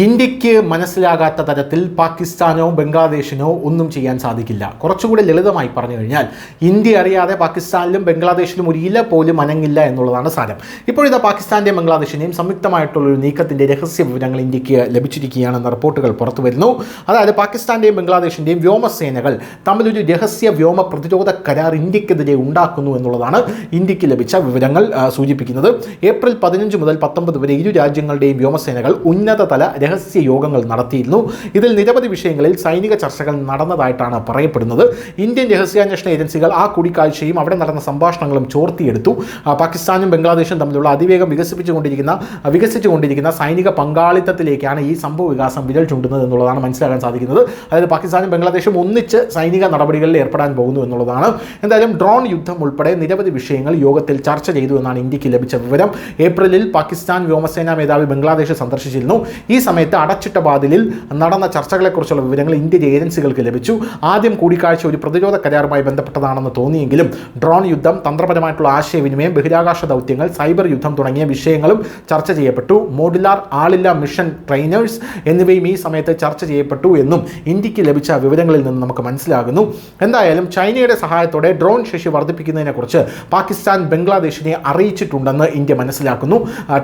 ഇന്ത്യയ്ക്ക് മനസ്സിലാകാത്ത തരത്തിൽ പാകിസ്ഥാനോ ബംഗ്ലാദേശിനോ ഒന്നും ചെയ്യാൻ സാധിക്കില്ല. കുറച്ചുകൂടി ലളിതമായി പറഞ്ഞു കഴിഞ്ഞാൽ ഇന്ത്യ അറിയാതെ പാകിസ്ഥാനിലും ബംഗ്ലാദേശിലും ഒരു ഇല പോലും അനങ്ങില്ല എന്നുള്ളതാണ് സാരം. ഇപ്പോഴിതാ പാകിസ്ഥാന്റെയും ബംഗ്ലാദേശിന്റെയും സംയുക്തമായിട്ടുള്ള ഒരു നീക്കത്തിന്റെ രഹസ്യ വിവരങ്ങൾ ഇന്ത്യയ്ക്ക് ലഭിച്ചിരിക്കുകയാണെന്ന റിപ്പോർട്ടുകൾ പുറത്തു വരുന്നു. അതായത് പാകിസ്ഥാന്റെയും ബംഗ്ലാദേശിന്റെയും വ്യോമസേനകൾ തമ്മിലൊരു രഹസ്യ വ്യോമ പ്രതിരോധ കരാർ ഇന്ത്യക്കെതിരെ ഉണ്ടാക്കുന്നു എന്നുള്ളതാണ് ഇന്ത്യയ്ക്ക് ലഭിച്ച വിവരങ്ങൾ സൂചിപ്പിക്കുന്നത്. ഏപ്രിൽ പതിനഞ്ച് മുതൽ പത്തൊമ്പത് വരെ ഇരു രാജ്യങ്ങളുടെയും വ്യോമസേനകൾ ഉന്നതതല രഹസ്യ യോഗങ്ങൾ നടത്തിയിരുന്നു. ഇതിൽ നിരവധി വിഷയങ്ങളിൽ സൈനിക ചർച്ചകൾ നടന്നതായിട്ടാണ് പറയപ്പെടുന്നത്. ഇന്ത്യൻ രഹസ്യാന്വേഷണ ഏജൻസികൾ ആ കൂടിക്കാഴ്ചയും അവിടെ നടന്ന സംഭാഷണങ്ങളും ചോർത്തിയെടുത്തു. പാകിസ്ഥാനും ബംഗ്ലാദേശും തമ്മിലുള്ള അതിവേഗം വികസിപ്പിച്ചുകൊണ്ടിരിക്കുന്ന വികസിച്ചുകൊണ്ടിരിക്കുന്ന സൈനിക പങ്കാളിത്തത്തിലേക്കാണ് ഈ സംഭവ വികാസം വിരൽ ചൂണ്ടുന്നത് എന്നുള്ളതാണ് മനസ്സിലാക്കാൻ സാധിക്കുന്നത്. അതായത് പാകിസ്ഥാനും ബംഗ്ലാദേശും ഒന്നിച്ച് സൈനിക നടപടികളിൽ ഏർപ്പെടാൻ പോകുന്നു എന്നുള്ളതാണ്. എന്തായാലും ഡ്രോൺ യുദ്ധം ഉൾപ്പെടെ നിരവധി വിഷയങ്ങൾ യോഗത്തിൽ ചർച്ച ചെയ്തു എന്നാണ് ഇന്ത്യയ്ക്ക് ലഭിച്ച വിവരം. ഏപ്രിലിൽ പാകിസ്ഥാൻ വ്യോമസേനാ മേധാവി ബംഗ്ലാദേശ് സന്ദർശിച്ചിരുന്നു. ഈ സമയത്ത് അടച്ചിട്ട വാതിലിൽ നടന്ന ചർച്ചകളെക്കുറിച്ചുള്ള വിവരങ്ങൾ ഇന്ത്യൻ ഏജൻസികൾക്ക് ലഭിച്ചു. ആദ്യം കൂടിക്കാഴ്ച ഒരു പ്രതിരോധ കരാറുമായി ബന്ധപ്പെട്ടതാണെന്ന് തോന്നിയെങ്കിലും ഡ്രോൺ യുദ്ധം തന്ത്രപരമായിട്ടുള്ള ആശയവിനിമയം ബഹിരാകാശ ദൗത്യങ്ങൾ സൈബർ യുദ്ധം തുടങ്ങിയ വിഷയങ്ങളും ചർച്ച ചെയ്യപ്പെട്ടു. മോഡുലാർ ആളില്ല മിഷൻ ട്രെയിനേഴ്സ് എന്നിവയും ഈ സമയത്ത് ചർച്ച ചെയ്യപ്പെട്ടു എന്നും ഇന്ത്യയ്ക്ക് ലഭിച്ച വിവരങ്ങളിൽ നിന്ന് നമുക്ക് മനസ്സിലാകുന്നു. എന്തായാലും ചൈനയുടെ സഹായത്തോടെ ഡ്രോൺ ശേഷി വർദ്ധിപ്പിക്കുന്നതിനെക്കുറിച്ച് പാകിസ്ഥാൻ ബംഗ്ലാദേശിനെ അറിയിച്ചിട്ടുണ്ടെന്ന് ഇന്ത്യ മനസ്സിലാക്കുന്നു.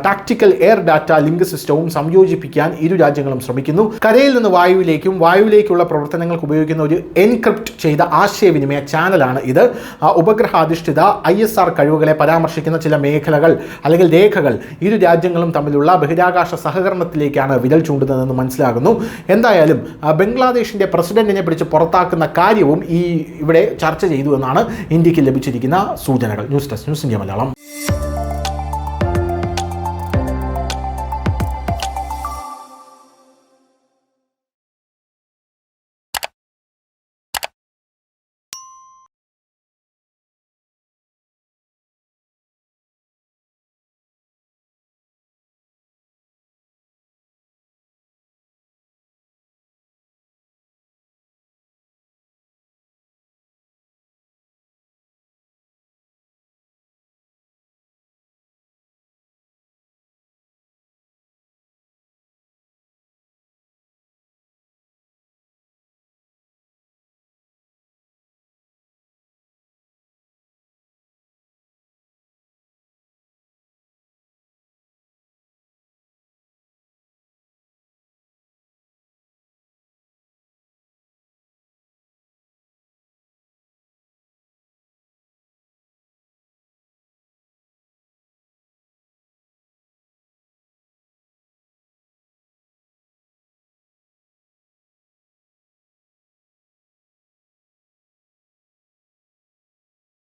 ടാക്ടിക്കൽ എയർ ഡാറ്റ ലിങ്ക് സിസ്റ്റവും സംയോജിപ്പിക്കാൻ ഇരു രാജ്യങ്ങളും ശ്രമിക്കുന്നു. കരയിൽ നിന്ന് വായുവിലേക്കും വായുവിലേക്കുള്ള പ്രവർത്തനങ്ങൾക്ക് ഉപയോഗിക്കുന്ന ഒരു എൻക്രിപ്റ്റ് ചെയ്ത ആശയവിനിമയ ചാനലാണ് ഇത്. ഉപഗ്രഹാധിഷ്ഠിത ഐ എസ് ആർ കഴിവുകളെ പരാമർശിക്കുന്ന ചില മേഖലകൾ അല്ലെങ്കിൽ രേഖകൾ ഇരു രാജ്യങ്ങളും തമ്മിലുള്ള ബഹിരാകാശ സഹകരണത്തിലേക്കാണ് വിരൽ ചൂണ്ടുന്നതെന്ന് മനസ്സിലാകുന്നു. എന്തായാലും ബംഗ്ലാദേശിന്റെ പ്രസിഡന്റിനെ പിടിച്ച് പുറത്താക്കുന്ന കാര്യവും ഈ ഇവിടെ ചർച്ച ചെയ്തു എന്നാണ് ഇന്ത്യയ്ക്ക് ലഭിച്ചിരിക്കുന്ന സൂചനകൾ. News desk news India Malayalam.